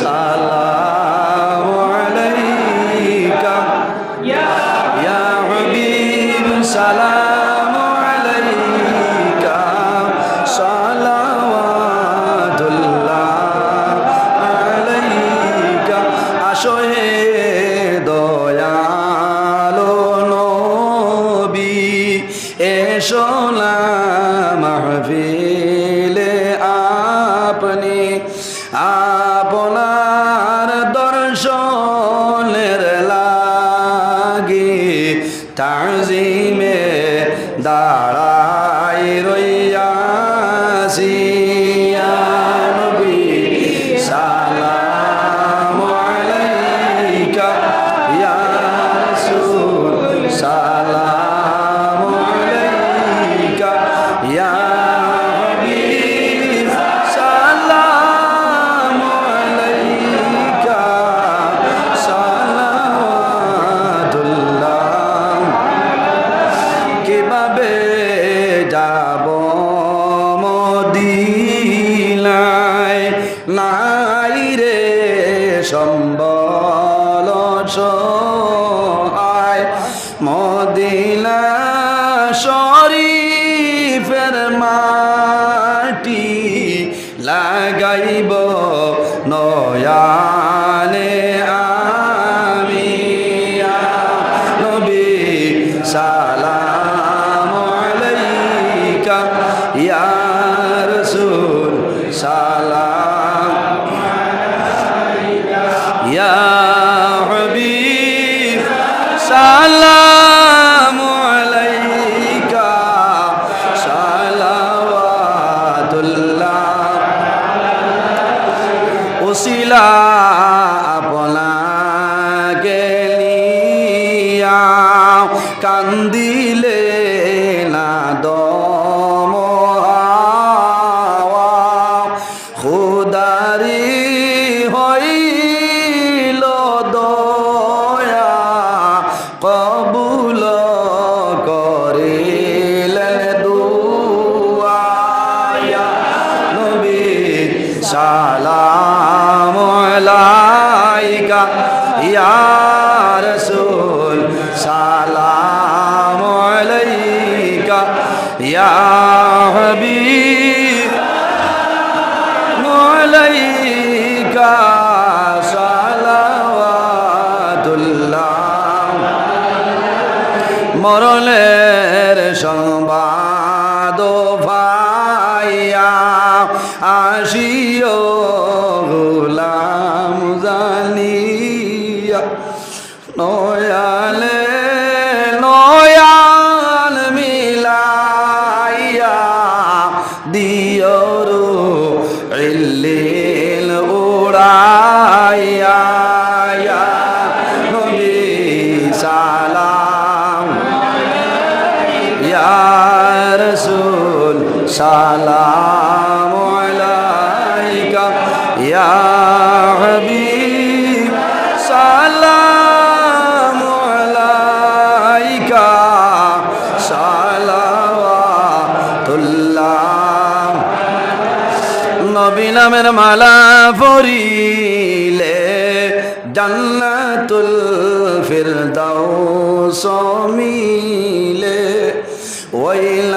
সালা কান্দিলে না দম খুদারি হইল দয়া কবুল করিলেন দুয়ায়া নবী সালাম লাইকা ইয়া يا حبيب عليك صلوات الله مرلي নবী নামের মালা পরিলে জান্নাতুল ফিরদাউস মিলে ওয়াইল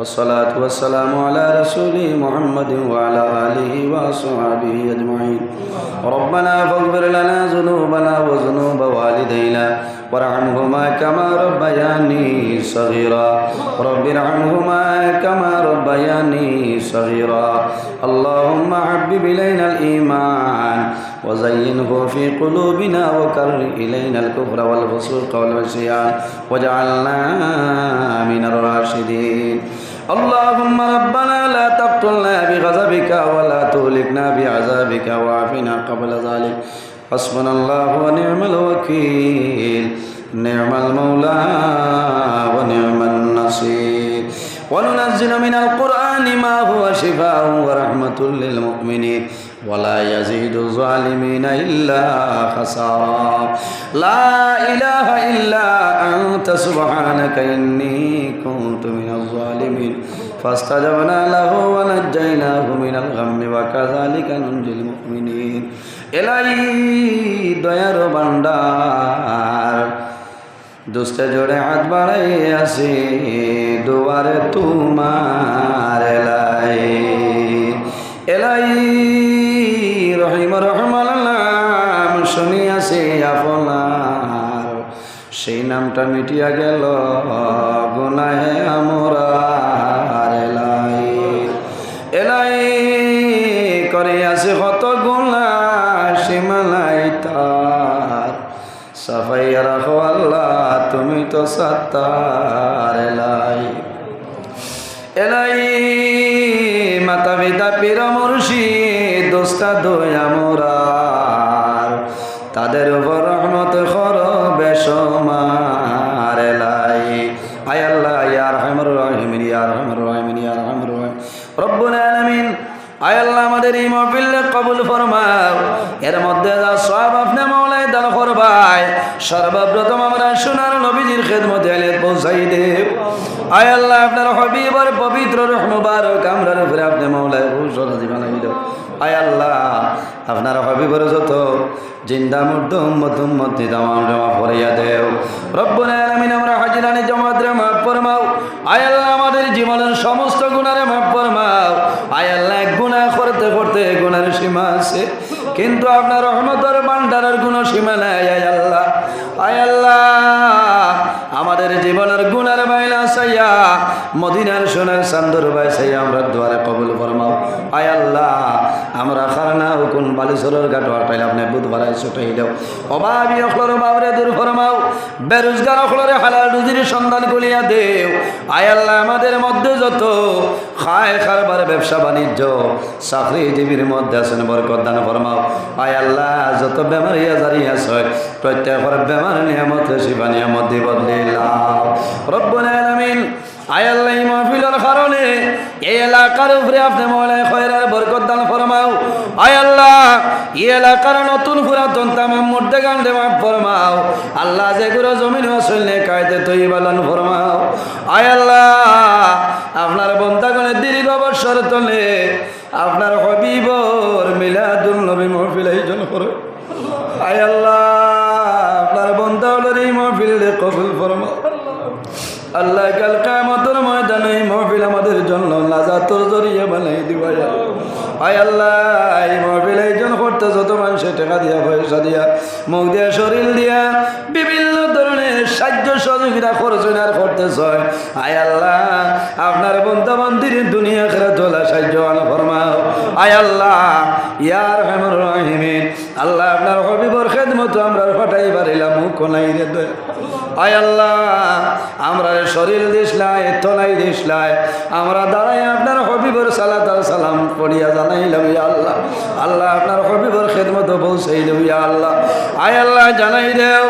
والصلاة والسلام على رسوله محمد وعلى آله وصحبه أجمعين ربنا فاغفر لنا ذنوبنا وذنوب والدينا وارحمهما كما ربياني صغيرا رب ارحمهما كما ربياني صغيرا اللهم حبب إلينا الإيمان وزينه في قلوبنا وكر إلينا الكفر والفسوق والعصيان واجعلنا من الراشدين اللهم ربنا لا تقتلنا بغضبك ولا تهلكنا بعذابك وعافنا قبل ذلك حسبنا الله ونعم الوكيل نعم المولى ونعم النصير وننزل من القرآن ما هو شفاء ورحمة للمؤمنين ولا يزيد الظالمين إلا خسارا لا إله إلا أنت سبحانك إني كنت من الظالمين فاستجبنا له ونجيناه من الغم وكذلك ننجي المؤمنين إلهي দয়ার বান্ডার দুস্তে জোরে হাত বাড়াই আসি, দুয়ারে তোমার এলাই। এলাই, রহিম রহমালাম নাম শুনি আসি আপনার। সেই নামটা মিটিয়া গেল, গুনাহে আমরার তুমি তো সত্তার এলাই। এলাই মাতা পিতা পীর মুর্শিদ দোস্তা দয়া মোরার তাদের উপর রহমত খর বেসমার এলাই। আয় আল্লাহ ইয়ার ইয়ার ইয়ার রহিম রব্বুল আলামিন, আয় আল্লাহ আমাদের এই মহফিলে কবুল ফরমাও। এর মধ্যে যা সব আপনি করবাই সর্বপ্রথম আমরা সোনার নবীজির খেদমতে আলে পৌঁছাই দেব আয় আল্লাহ, আপনার হবিবার পবিত্র রহমবারক আমরার উপরে আপনি মাওলায় ভূষণ জীবনাই দেব আয় আল্লাহ, আপনার হবিবর যত জিন্দা মুর্দ উম্মত উম্মত নিদাম জমা ফরিয়া দেও। রব্বুল আলামিন, আমরা হাজিরানি জমাত রে মাফ ফরমাও। আয় আল্লাহ, আমাদের জীবনের সমস্ত গুনারে মাফ ফরমাও। আয় আল্লাহ গুনাহ করতে করতে গুনার সীমা আছে। কিন্তু আপনার রহমতের ভান্ডারের কোনো সীমা নাই। আয় মদিনার সোনার সান্দর বাই সাইয়া আমরা দুয়ারে কবুল ফরমাও। আয় আল্লাহ, আমরা খারানা হুকুন বালিশরের ঘাট হটাইলে আপনি বুধবার ছুটাই দাও অভাবী অখলর বাবরে দূর ফরমাও, বেরোজগার অখলরে হালাল রুজির সন্ধান করিয়া দেও। আয় আল্লাহ, আমাদের মধ্যে যত খায় খারবার ব্যবসা বাণিজ্য, চাকরিজীবীর মধ্যে আছেন, বরকত দান ফরমাও। আয় আল্লাহ, যত বেমারি আজারি আছে, প্রত্যেকের বেমার নিয়ামত শিবা নিয়ামত দিব দিলাম রব্বুল আলামিন আয় আল্লাহ মাহফিলের কারণে এই এলাকার উপরে আপনি মৌলায় খয়রার বরকত দান ফরমাও। আয় এই এলাকার নতুন পুরাতন তামাম মুর্দে গান্ডে মাফ ফরমাও। আল্লাহ যে গুলো জমিন আসলে কায়দে তৈ বালান ফরমাও। আয় আল্লাহ, আপনার বন্ধাগণের দীর্ঘ বৎসর তলে আপনার হবিবর মিলাদুল নবী মহফিল আয়োজন করো। আয় আল্লাহ, আপনার বন্ধাগুলোর এই মহফিল কবুল ফরমাও। আল্লাহ কাল লাজাতর বানাই দিবা আয় আল্লাহ, এই মহফিল এইজন করতে যত মানুষে টাকা দিয়া, পয়সা দিয়া, মুখ দিয়া, শরীর দিয়া, বিভিন্ন ধরনের সাহায্য সহযোগিতা করছেন আর করতেছ। আয় আল্লাহ, আপনার বন্ধু মন্দির দুনিয়া খেলা তোলা সাহায্য আনা ফরমাও। আয় আল্লাহ ইয়ার হেমর রহিমিন। আল্লাহ আপনার হবিবর খেদমতো আমরা ফটাই পারিলাম মুখ নাই রে আয় আল্লাহ, আমরা শরীর দিসলাই তলাই দিসলাই আমরা দাঁড়াই আপনার হবিবর সালাত সালাম পড়িয়া জানাইলাম, ইয়া আল্লাহ। আল্লাহ আপনার হবিবর খেদমত পৌঁছাইলাম ইয়া আল্লাহ। আয় আল্লাহ, জানাই দেও,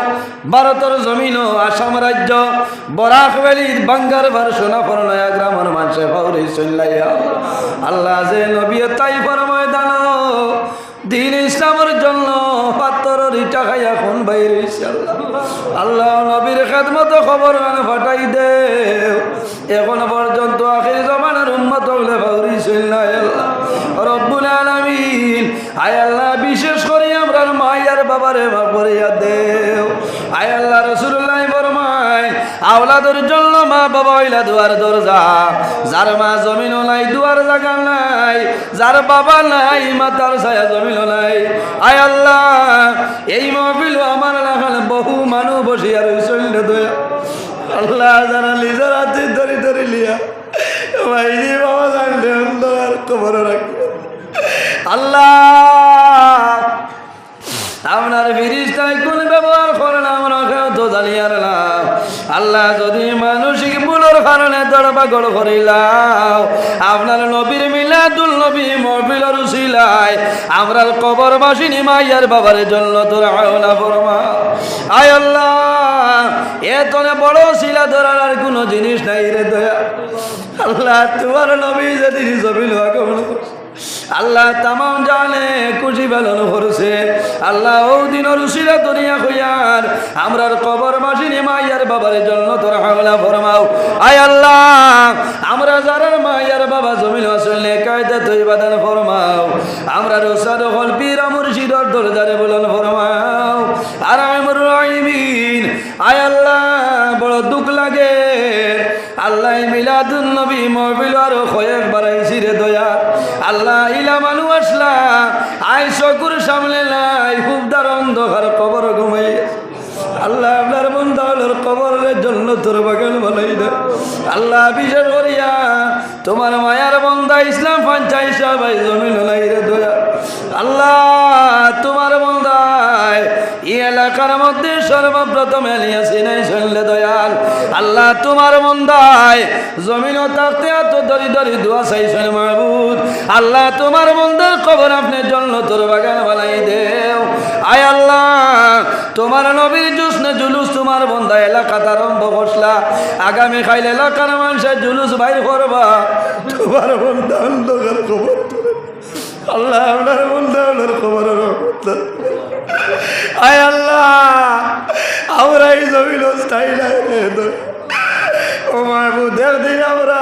ভারতের জমিন আসাম রাজ্য, বরাক ভ্যালি বাঙ্গার বার সোনা ফরনয়া গ্রামের মানুষে ভাউরি চল্লাইয়া আল্লাহ। যে নবী তাই ফরময় দানো দিন ইসলামের জন্য পাত্তর রিটা খাইয়া কোন বাইরে আল্লাহ। আল্লাহ নবীর খেদমত খবর মানে ফাটাই দে এখন পর্যন্ত আখির জমানার উন্মত হলে ভাউরি আল্লাহ। রব্বুল আলমিন আয় আল্লাহ, বিশেষ করে আমরা মায়ার বাবারে বাপরিয়া দেও। আয় আল্লাহ আওলাদের জন্য মা বাবা হইলা দুয়ার দরজা। যার মা জমিন নাই, দুয়ার জায়গা নাই, যার বাবা নাই, মাতার ছায়া জমিন নাই। আয় আল্লাহ, এই মহফিল আমার লাগাল বহু মানুষ বসিয়া রইছিল দয়া। আল্লাহ জানা লিজার হাতে ধরি ধরি লিয়া ভাইজি বাবা জানলে অন্ধকার খবর রাখবে। আল্লাহ, আপনার ফিরিস্তায় কোন ব্যবহার করেন আমরা কেউ তো জানিয়ার না। আল্লাহ, যদি মানসিক ভুলের কারণে দরবাগড় করিলাম আপনার নবীর মিলাদুল নবী মহবিলর উসিলায় আমরার কবর বাসিনী মাইয়ার বাবার জন্য তোর আয়না ফরমা। আয় আল্লাহ, এ তোরে বড় শিলা ধরার আর কোনো জিনিস নাই রে দয়া। আল্লাহ, তোমার নবী যেদিন জবিল করছে আল্লাহ তামাম জানে, খুশি বেলন ভরছে আল্লাহ ও দিন রুশিরা দুনিয়া হইয়ার আমরার কবর মাসিনি, মাইয়ার বাবার জন্য তোর হামলা ফরমাও। আয় আল্লাহ, আমরা যারা মাইয়ার বাবা জমিল আসলে কায়দা তৈবাদান বাদান ফরমাও। আমরা রোসার হল পীর মুর্শিদর দরজারে বলন সামনে নাই, খুব দার অন্ধকার, কবর ঘুমাই আল্লাহ আপনার বন্ধালের কবরের জন্য তোর বাগান বানাই দে আল্লাহ বিশেষ করিয়া তোমার মায়ার বন্ধা ইসলাম পঞ্চায়েত সবাই জমিন নাই রে দয়া। আল্লাহ এই মধ্যে সর্বপ্রথম এলিয়াছি শুনলে দয়াল। আল্লাহ তোমার বন্ধায় জমিন থাকতে এত দরি দরি দোয়া চাইছেন মাহবুদ আল্লাহ তোমার বন্ধার খবর আপনি জন্য তোর বাগান বানাই দেও। আয় আল্লাহ, তোমার নবীর জুসনে জুলুস তোমার বন্ধা এলাকা আরম্ভ করসলা আগামী খাইল এলাকার মানুষের জুলুস বাইর করবা। তোমার বন্ধা অন্ধকার খবর আল্লাহ আপনার বন্ধা আপনার খবর আয় রে দোয়া। ও মাহবুদের দিন আমরা,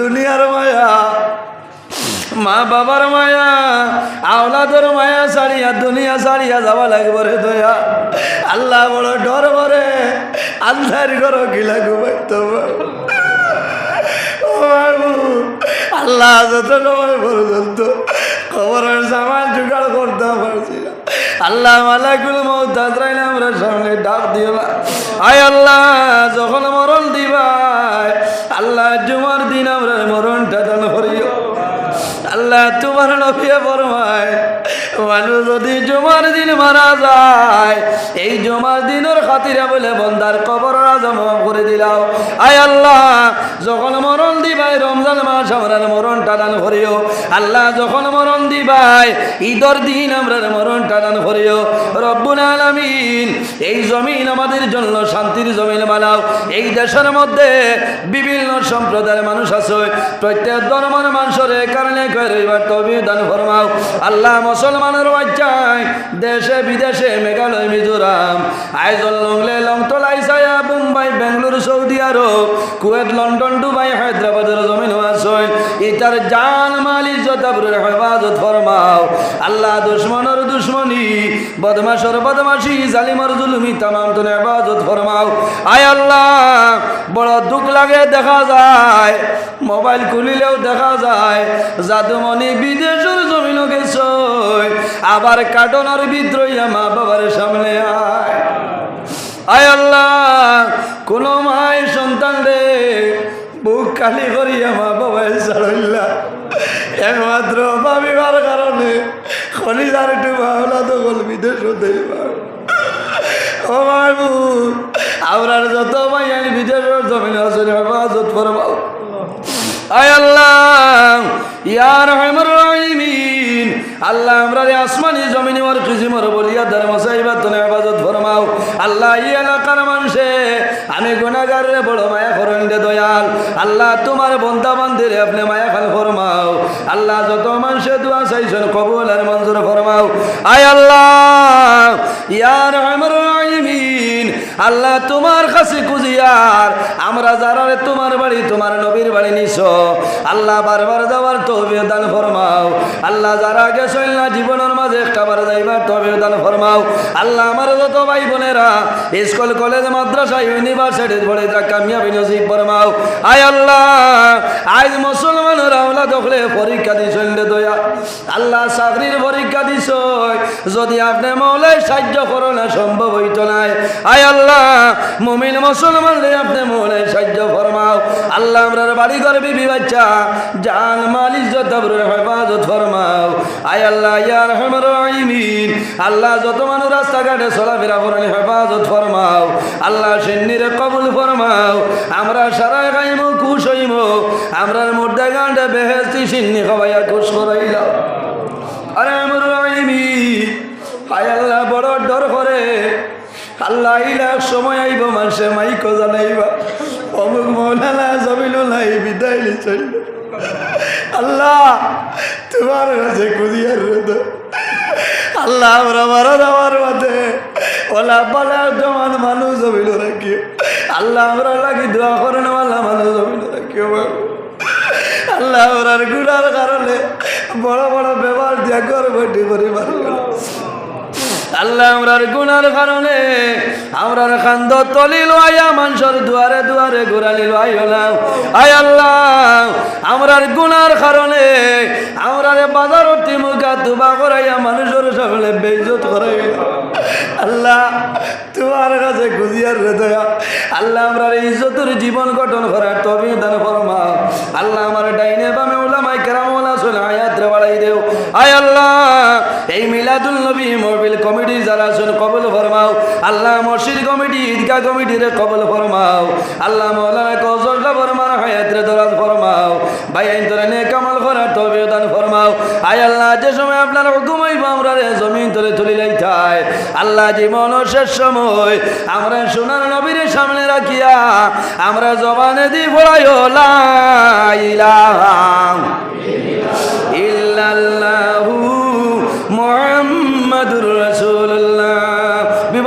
দুনিয়ার মায়া, মা বাবার মায়া, আওলাদের মায়া সারিয়া দুনিয়া সারিয়া যাওয়া লাগবে রে দয়া। আল্লাহ বড় ডর করে আল্লাহর ঘর গিলা ঘুমাইতে আল্লাহ যত সময় পর্যন্ত খবরের সামান জোগাড় করতে পারছি। না আল্লাহ মালাকুল মৌত আজরাইল আমরা সামনে ডাক না। আয় আল্লাহ, যখন মরণ দিবাই আল্লাহ, জুমার দিন আমরা মরণটা দান করিও। আল্লাহ, তোমার নফিয়া ফরমায় মানুষ যদি জুমার দিন মারা যায়, এই জুমার দিনের খাতিরে বলে বন্দার কবর আজম করে দিলাও। আয় আল্লাহ, যখন মরণ দিবাই রমজান মাস আমরা মরণটা দান করিও। আল্লাহ, যখন মরণ দিবাই ঈদর দিন আমরা মরণটা দান করিও। রব্বুল আলামিন, এই জমিন আমাদের জন্য শান্তির জমিন বানাও। এই দেশের মধ্যে বিভিন্ন সম্প্রদায়ের মানুষ আছে। প্রত্যেক ধর্মের মানুষের কারণে তবে দান ফরমাও। আল্লাহ মুসলমানের বাচ্চায় দেশে বিদেশে মেঘালয় মিজোরাম। আইজল লংলে লংতলাই সায়া Mumbai Bangalore, Saudi Arab, Kuwait, London, Dubai, হায়দ্রাবাদের জমিন ইতার জান মাল ইজ্জত আবরুর হেফাজত ফরমাও। আল্লাহ দুশ্মনের দুশ্মনী, বদমাশর বদমাশি, জালিমর জুলুমি তামাম তো হেফাজত ফরমাও। আয় আল্লাহ, বড় দুঃখ লাগে দেখা যায়, মোবাইল খুলিলেও দেখা যায়, জাদুমণি বিদেশের জমিন গেছ আবার কাটনার বিদ্রোহী মা বাবার সামনে আয়। আয় আল্লাহ, কোন মায় সন্তান রে? বুক খালি করিয়া মা বাবাই ছাড়িল্লা একমাত্র ভাবিবার কারণে খনিদার একটু ভাবলা তো গল্পিতে শুধুই ও মাহবু আমরা যত আমি বিদেশের আসলে যত ফরমাও। আয় আল্লাহ ইয়ার আল্লাহ, আমরা আসমানি জমিনি মর খুশি মর বলিয়া আল্লাহ, এই এলাকার মানুষে, আমি গুণাগার রে বড় মায়া করেন দে দয়াল। আল্লাহ, তোমার বন্ধা বান্ধে রে আপনি মায়া খান ফরমাও। আল্লাহ, যত মানুষে দোয়া চাইছেন, কবুল আর মঞ্জুর ফরমাও। আয় আল্লাহ ইয়ার রহিমিন। আল্লাহ, তোমার কাছে কুজিয়ার আমরা যারা তোমার বাড়ি, তোমার নবীর বাড়ি নিছ, আল্লাহ বারবার যাওয়ার তহবির দান ফরমাও। আল্লাহ যারা গেছ না জীবনের মাঝে খাবার যাইবার তহবির দান ফরমাও। আল্লাহ আমার যত ভাই বোনেরা, স্কুল, কলেজ, মাদ্রাসা, ইউনিভার্সিটি পড়ে কামিয়াবি নসিব ফরমাও। আয় আল্লাহ, আজ মুসলমানেরা ওলা দখলে পরীক্ষা দিছ দয়া। আল্লাহ চাকরির পরীক্ষা দিছ যদি আপনি মৌলাই সাহায্য করো না সম্ভব হইত নাই। আয় আল্লাহ, মুমিন মুসলমান আপনি মৌলাই সাহায্য ফরমাও। আল্লাহ আমরার বাড়ি ঘর বিবি বাচ্চা, জান, মাল, ইজ্জত হেফাজত ফরমাও। আয় আল্লাহ ইয়ার হেমর আইমিন আল্লাহ যত মানুষ রাস্তাঘাটে চলাফেরা করেন, হেফাজত ফরমাও। আল্লাহ সেন্নিরে কবুল ফরমাও। আমরা সারা গাইম খুশ হইম। আমরার মুর্দা গান্ডে বেহেস্তি সিন্নি খাওয়াইয়া খুশ করাইলাম আরে আমার আইমি হায় আল্লাহ বড় ডর করে আল্লাহ ইলা সময় আইব মানুষে মাইক জানাইবা। অমুক মৌলানা জমিল নাই বিদায় লিচল আল্লাহ, তোমার কাছে কুদিয়ার আল্লাহ, আমরা মারা যাওয়ার মধ্যে ওলা পালা জমান মানুষ জমিল রাখিও আল্লাহ, আমরা লাগি দোয়া করেন ওলা মানুষ জমিল রাখিও আল্লাহ ওরার গুড়ার কারণে বড় বড় ব্যবহার দিয়া ঘর বৈঠি করে আল্লাহ আমরার গুনার কারণে, আমরার খান্দ তলিল আয়া মানুষের দুয়ারে দুয়ারে ঘুরালিল আইলাম আয় আল্লাহ, আমরার গুনার কারণে, আমরার বাজার মুখা তুবা করাইয়া মানুষের সকলে বেইজত করাইল আল্লাহ, তোমার কাছে খুঁজিয়ার রে দয়া। আল্লাহ আমরার ইজ্জতের জীবন গঠন করার তবে দান ফরমা। আল্লাহ আমার ডাইনে বামে উলামাই কেরামলা শুনে আয়াত রে বাড়াই দেও। আয় আল্লাহ, এই মিলাদুল নবী মহবিল কমিটি যারা আছেন, কবল ফরমাও। আল্লাহ মসজিদ কমিটি, ঈদগাহ কমিটির কবল ফরমাও। আল্লাহ মৌলানা কৌশলটা ফরমার হায়াত রে দরাজ ফরমাও। ভাই, আইন তোরা নে কামাল করার তবে দান ফরমাও। আয় আল্লাহ, যে সময় আপনার হুকুম হইব, আমরা রে জমিন তলে তুলি লাইতাই আল্লাহ ও শেষ সময়, আমরা সোনার নবীর সামনে রাখিয়া, আমরা জবানে দি ফোড়াইও লা